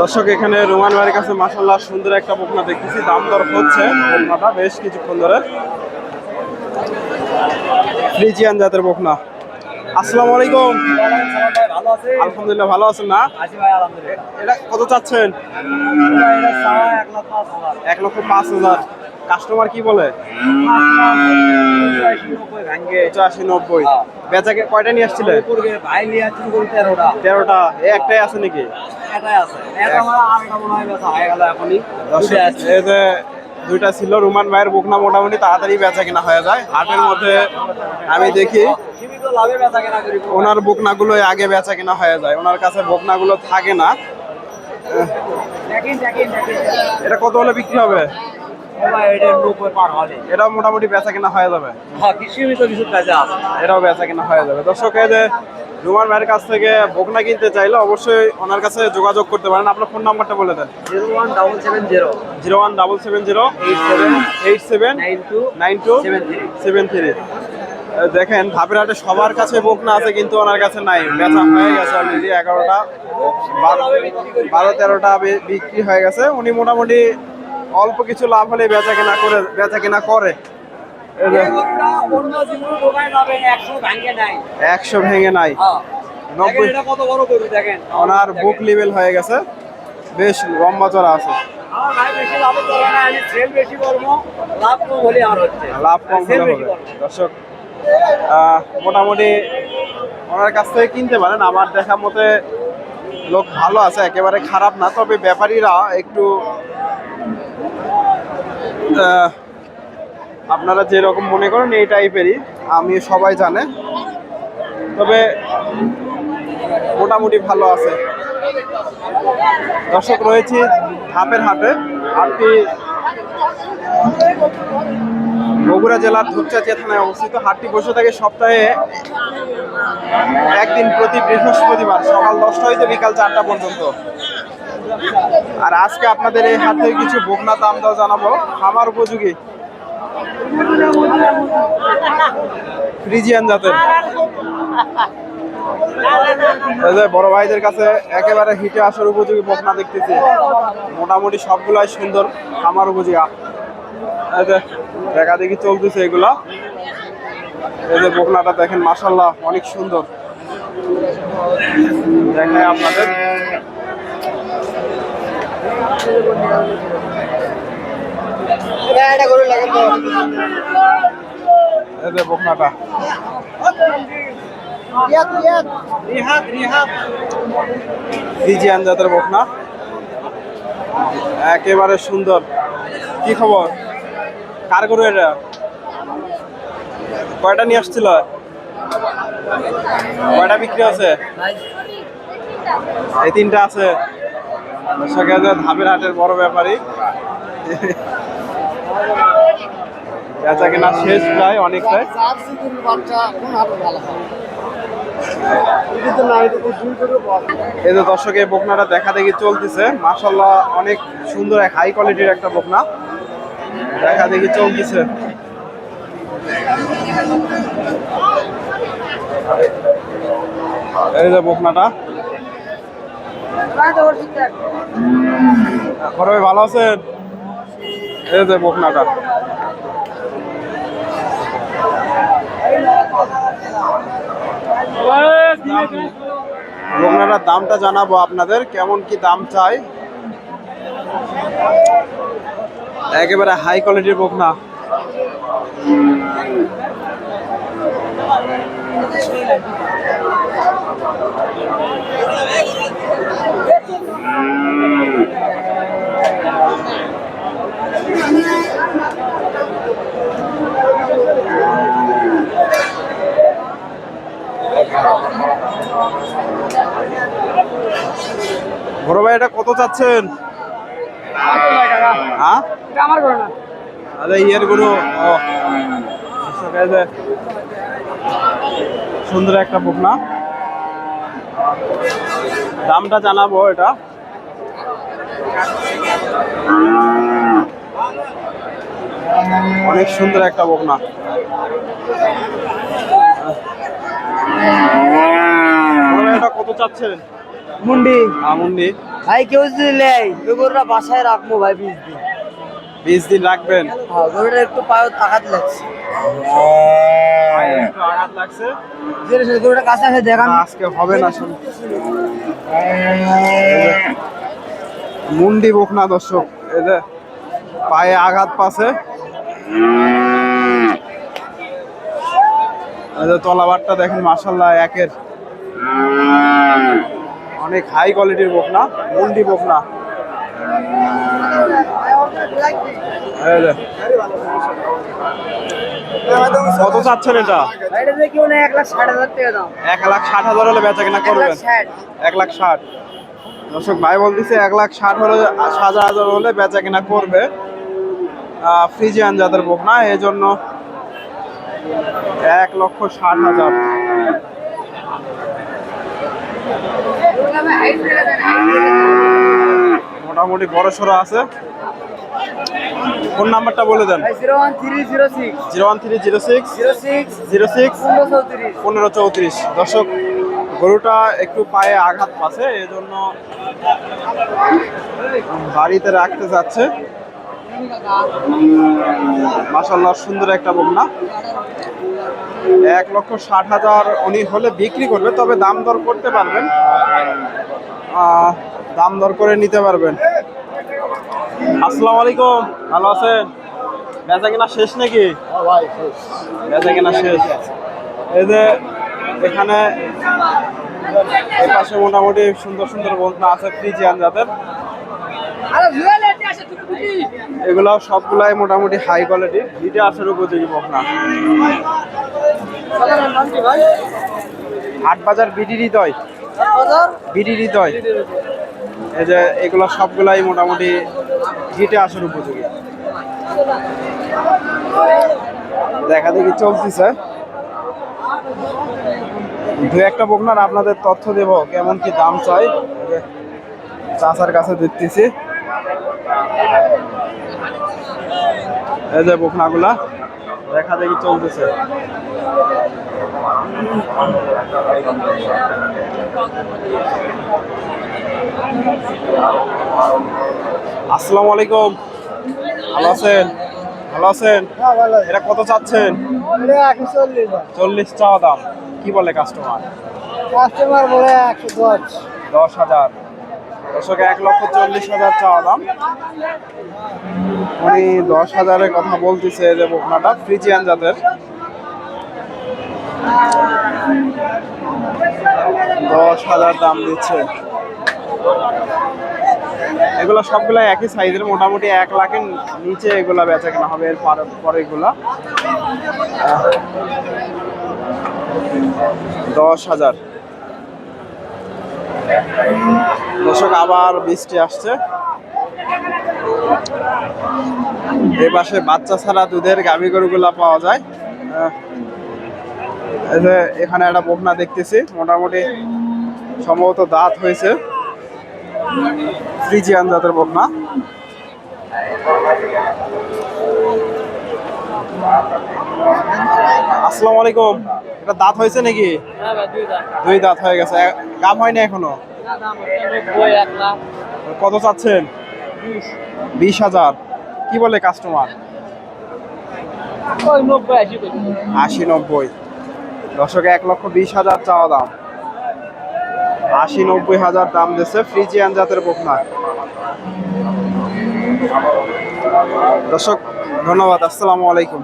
দর্শক, এখানে রোমান ভাইয়ের কাছে মাসাল্লাহ সুন্দর একটা বকনা দেখতেছি। দাম দর হচ্ছে বকনাটা বেশ কিছুক্ষণ ধরে। ফ্রিজিয়ান জাতের বকনা আসসালামু আলাইকুম। আলহামদুলিল্লাহ, ভালো আছেন না? এটা কত চাচ্ছেন? এক লক্ষ পাঁচ হাজার। কাস্টমার কি বলে? পঁচাশি নব্বই। হ্যাঁ। বেচাকে কয়টা নিয়ে আসছিলেন করবে ভাই নিয়ে আসছি তেরোটা? তেরোটা। একটাই আছে নাকি? এটাই আছে। এটা আমার আটটা মনে হয় বেচা হয়ে গেল এখনই। দুইটা এই যে দুইটা ছিল রুমান ভাইয়ের বুকনা মোটামুটি তাড়াতাড়ি বেচা কিনা হয়ে যায়। হাটের মধ্যে আমি দেখি ওনার বকনাগুলো আগে বেচা কিনা হয়ে যায়। ওনার কাছে বকনাগুলো থাকে না। এটা কত হলে বিক্রি হবে? এটাও মোটামুটি বেচা কিনা হয়ে যাবে। হ্যাঁ কি সীমিত কিছু কাজে আছে। এটাও বেচা কিনা হয়ে যাবে। দর্শক যে রুমান ভাইয়ের কাছ থেকে বকনা কিনতে চাইলে অবশ্যই ওনার কাছে যোগাযোগ করতে পারেন। আপনার ফোন নাম্বারটা বলে দেন। Zero one double seven zero. Zero one double seven zero eight seven eight seven nine two nine two seven three. Seven three দেখেন ধাপের হাটে সবার কাছে বকনা আছে কিন্তু ওনার কাছে নাই। বেচা হয়ে গেছে অলরেডি এগারোটা। বারো তেরোটা বিক্রি হয়ে গেছে। উনি মোটামুটি অল্প কিছু লাভ হলে বেচা কেনা করে, বেচা কেনা করে। একশো ভেঙে নাই। ওনার বুক লেভেল হয়ে গেছে। বেশ লম্বা চড়া আছে। লাভ কম হলে হবে। দর্শক মোটামুটি ওনার কাছ থেকে কিনতে পারেন। আমার দেখা মতে লোক ভালো আছে, একেবারে খারাপ না। তবে ব্যাপারীরা একটু আপনারা যেরকম মনে করেন এই টাইপেরই, আমি সবাই জানে। তবে মোটামুটি ভালো আছে। দর্শক রয়েছে ধাপের হাটে হাটটি বগুড়া জেলার ধূপচাচিয়া থানায় অবস্থিত হাটটি বসে থাকে সপ্তাহে একদিন প্রতি বৃহস্পতিবার সকাল দশটা হইতে বিকাল চারটা পর্যন্ত। আর আজকে আপনাদের এই হাত থেকে কিছু বকনা দাম দাও জানাব। খামার উপযোগী? ফ্রিজিয়ান জাতের। বড় ভাইদের কাছে একেবারে হিটে আসার উপযোগী বকনা দেখতেছি। মোটামুটি সবগুলাই সুন্দর, খামার উপযোগী। দেখা দেখি চলতেছে এগুলা। এই যে বকনাটা দেখেন মাসাল্লাহ অনেক সুন্দর। দেখায় আপনাদের এটা গরু লাগে তো এই যে বকনাটা। ফ্রিজিয়ান জাতের বকনা। একেবারে সুন্দর। কি খবর? কার গরু এটা? কয়টা নিয়ে আসছিল? কয়টা বিক্রি আছে এই তিনটা আছে। এই যে ধাপের হাটের বড় ব্যাপারী বেচা কেনা শেষ প্রায় অনেকটাই। এই যে দর্শক, এই বকনাটা দেখা দেখি চলতেছে। মাসাল্লাহ অনেক সুন্দর এক হাই কোয়ালিটির একটা বকনা। দেখা দেখি চলতেছে। এই যে বকনাটা। ভালো আছেন? এই যে বকনাটা। বকনাটার দামটা জানাব আপনাদের, কেমন কি দাম চাই? একেবারে হাই কোয়ালিটির বকনা। বড় ভাই, এটা কত চাচ্ছেন? হ্যাঁ? আমার গরু। না আরে ইয়ের গরু যে সুন্দর একটা বকনা দামটা জানাব এটা। অনেক সুন্দর একটা বকনা। এটা কত চাচ্ছেন? মুন্ডি। আমুন্ডি ভাই কেউ যদি নেয় ওই গরুটা বাসায় রাখব ভাই বিশ দিন। বিশ দিন রাখবেন। হ্যাঁ গরুটা একটু পায়ে আঘাত লাগছে। একটু আঘাত লাগছে। গরুটা কাছে দেখান আজকে হবে না শুন মুন্ডি বকনা দর্শক যে পায়ে আঘাত পাছে তলাবারটা দেখেন মাসাল্লাহ একের। অনেক হাই কোয়ালিটির বকনা মুন্ডি বকনা। কত চাচ্ছেন এটা? এক লাখ ষাট হাজার টাকা দাম এক লাখ ষাট হাজার হলে বেচা কিনা করবেন। ষাট। এক লাখ ষাট। দর্শক ভাই বলতেছে এক লাখ ষাট হলে হাজার হাজার হলে বেচা কিনা করবে। ফ্রিজিয়ান যাদের বোক না এই জন্য এক লক্ষ ষাট হাজার। মোটামুটি বড় সড়ো আছে। ফোন নাম্বারটা বলে দেন। Zero one three zero six. Zero one three zero six. Zero six. Zero six. পনেরো চৌত্রিশ। দর্শক গরুটা একটু পায়ে আঘাত পাচ্ছে এই জন্য বাড়িতে রাখতে যাচ্ছে। মাসাল্লাহ সুন্দর একটা বন্যা। এক লক্ষ ষাট হাজার উনি হলে বিক্রি করবে তবে দাম দর করতে পারবেন। দাম দর করে নিতে পারবেন। আসসালামু আলাইকুম ভালো আছেন? বেচা কেনা শেষ নাকি? বেচা কেনা শেষ। এই যে এখানে এই পাশে মোটামুটি সুন্দর সুন্দর বন্ধু আছে ফ্রিজিয়ান জাতের। এগুলো সবগুলাই মোটামুটি হাই কোয়ালিটি হিটে আসার উপযোগী বকনা। হাট বাজার বিডি হৃদয়। বিডি হৃদয়। এই যে এগুলো সবগুলাই মোটামুটি হিটে আসার উপযোগী। দেখা দেখি চলতেছে। দু একটা বকনার আপনাদের তথ্য দেব কেমন কি দাম চাই। চাচার কাছে দিতেছি এই যে বকনাগুলা, দেখা দেখি চলতেছে। আসসালামু আলাইকুম। ভালো আছেন? ভালো আছেন? এটা কত চাচ্ছেন? চল্লিশ চাওয়া দাম। কি বলে কাস্টমার কাস্টমার বলে একশো দশ। দশ হাজার। দশকে এক লক্ষ চল্লিশ হাজার চাওয়া দাম। উনি দশ হাজারের কথা বলতেছে যে বকনাটা ফ্রিজিয়ান জাতের। দশ হাজার দাম দিচ্ছে। এগুলো সবগুলো একই সাইজের, মোটামুটি এক লাখের নিচে এগুলা বেচা কেনা হবে, এর পরে এগুলা। দশ হাজার। দর্শক, আবার বৃষ্টি আসছে। এই পাশে বাচ্চা ছাড়া দুধের গাভী গরুগুলা পাওয়া যায়। এখানে একটা বকনা দেখতেছি, মোটামুটি সম্ভবত দাঁত হয়েছে। ফ্রিজিয়ান জাতের বকনা আসসালামু আলাইকুম। এটা দাঁত হয়েছে নাকি? দুই দাঁত। হয়ে গেছে। গাম হয়নি এখনও? কত চাচ্ছেন? বিশ। হাজার। কি বলে কাস্টমার আশি নব্বই। দশকে এক লক্ষ বিশ হাজার চাওয়া দাম। আশি নব্বই হাজার দাম দিচ্ছে ফ্রিজিয়ান জাতের বকনা। দর্শক ধন্যবাদ আসসালামু আলাইকুম।